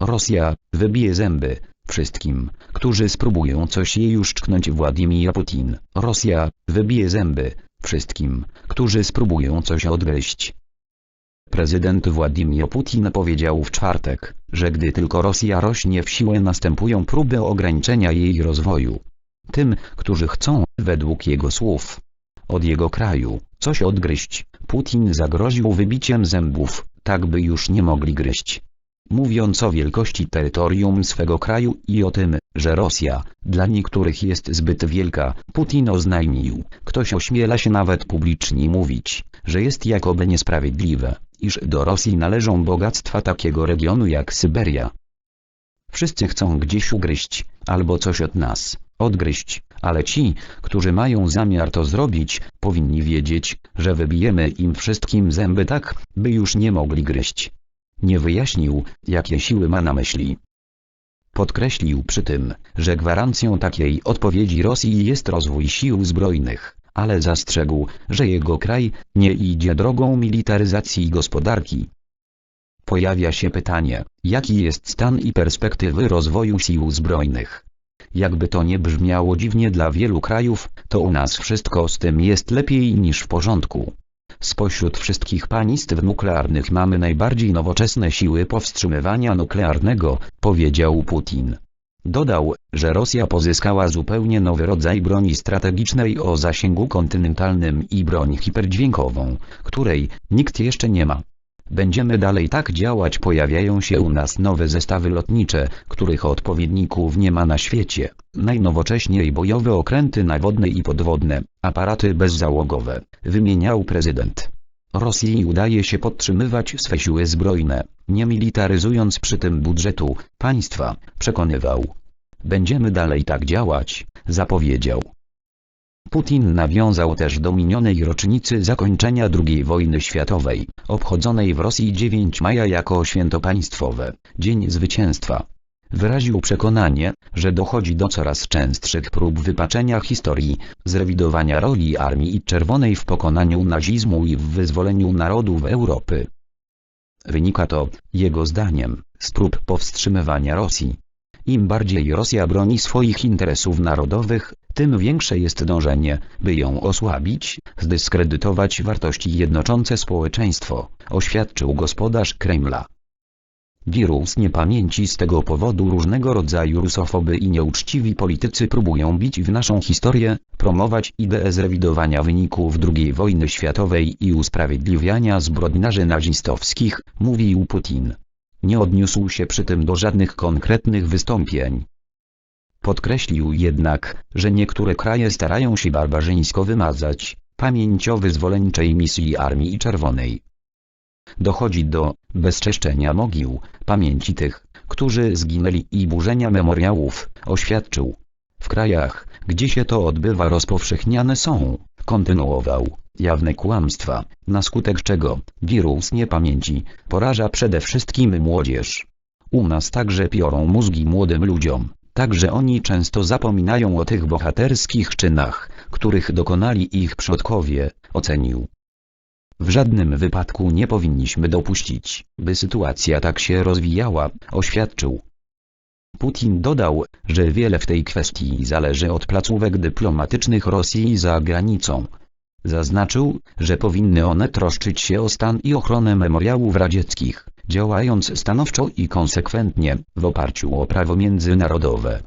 Rosja wybije zęby wszystkim, którzy spróbują coś jej uszczknąć Władimir Putin. Rosja wybije zęby wszystkim, którzy spróbują coś odgryźć. Prezydent Władimir Putin powiedział w czwartek, że gdy tylko Rosja rośnie w siłę następują próby ograniczenia jej rozwoju. Tym, którzy chcą, według jego słów, od jego kraju, coś odgryźć, Putin zagroził wybiciem zębów, tak by już nie mogli gryźć. Mówiąc o wielkości terytorium swego kraju i o tym, że Rosja, dla niektórych jest zbyt wielka, Putin oznajmił, ktoś ośmiela się nawet publicznie mówić, że jest jakoby niesprawiedliwe, iż do Rosji należą bogactwa takiego regionu jak Syberia. Wszyscy chcą gdzieś ugryźć, albo coś od nas, odgryźć, ale ci, którzy mają zamiar to zrobić, powinni wiedzieć, że wybijemy im wszystkim zęby tak, by już nie mogli gryźć. Nie wyjaśnił, jakie siły ma na myśli. Podkreślił przy tym, że gwarancją takiej odpowiedzi Rosji jest rozwój sił zbrojnych, ale zastrzegł, że jego kraj nie idzie drogą militaryzacji gospodarki. Pojawia się pytanie, jaki jest stan i perspektywy rozwoju sił zbrojnych. Jakby to nie brzmiało dziwnie dla wielu krajów, to u nas wszystko z tym jest lepiej niż w porządku. Spośród wszystkich państw nuklearnych mamy najbardziej nowoczesne siły powstrzymywania nuklearnego, powiedział Putin. Dodał, że Rosja pozyskała zupełnie nowy rodzaj broni strategicznej o zasięgu kontynentalnym i broń hiperdźwiękową, której nikt jeszcze nie ma. Będziemy dalej tak działać pojawiają się u nas nowe zestawy lotnicze, których odpowiedników nie ma na świecie, najnowocześniej bojowe okręty nawodne i podwodne, aparaty bezzałogowe, wymieniał prezydent. Rosji udaje się podtrzymywać swe siły zbrojne, nie militaryzując przy tym budżetu państwa, przekonywał. Będziemy dalej tak działać, zapowiedział. Putin nawiązał też do minionej rocznicy zakończenia II wojny światowej, obchodzonej w Rosji 9 maja jako święto państwowe, Dzień Zwycięstwa. Wyraził przekonanie, że dochodzi do coraz częstszych prób wypaczenia historii, zrewidowania roli Armii Czerwonej w pokonaniu nazizmu i w wyzwoleniu narodów Europy. Wynika to, jego zdaniem, z prób powstrzymywania Rosji. Im bardziej Rosja broni swoich interesów narodowych, tym większe jest dążenie, by ją osłabić, zdyskredytować wartości jednoczące społeczeństwo, oświadczył gospodarz Kremla. Wirus niepamięci z tego powodu różnego rodzaju rusofoby i nieuczciwi politycy próbują bić w naszą historię, promować ideę zrewidowania wyników II wojny światowej i usprawiedliwiania zbrodniarzy nazistowskich, mówił Putin. Nie odniósł się przy tym do żadnych konkretnych wystąpień. Podkreślił jednak, że niektóre kraje starają się barbarzyńsko wymazać pamięć o misji Armii Czerwonej. Dochodzi do bezczeszczenia mogił, pamięci tych, którzy zginęli i burzenia memoriałów, oświadczył. W krajach, gdzie się to odbywa rozpowszechniane są, kontynuował, jawne kłamstwa, na skutek czego wirus niepamięci poraża przede wszystkim młodzież. U nas także piorą mózgi młodym ludziom, także oni często zapominają o tych bohaterskich czynach, których dokonali ich przodkowie, ocenił. W żadnym wypadku nie powinniśmy dopuścić, by sytuacja tak się rozwijała, oświadczył. Putin dodał, że wiele w tej kwestii zależy od placówek dyplomatycznych Rosji za granicą. Zaznaczył, że powinny one troszczyć się o stan i ochronę memoriałów radzieckich, działając stanowczo i konsekwentnie, w oparciu o prawo międzynarodowe.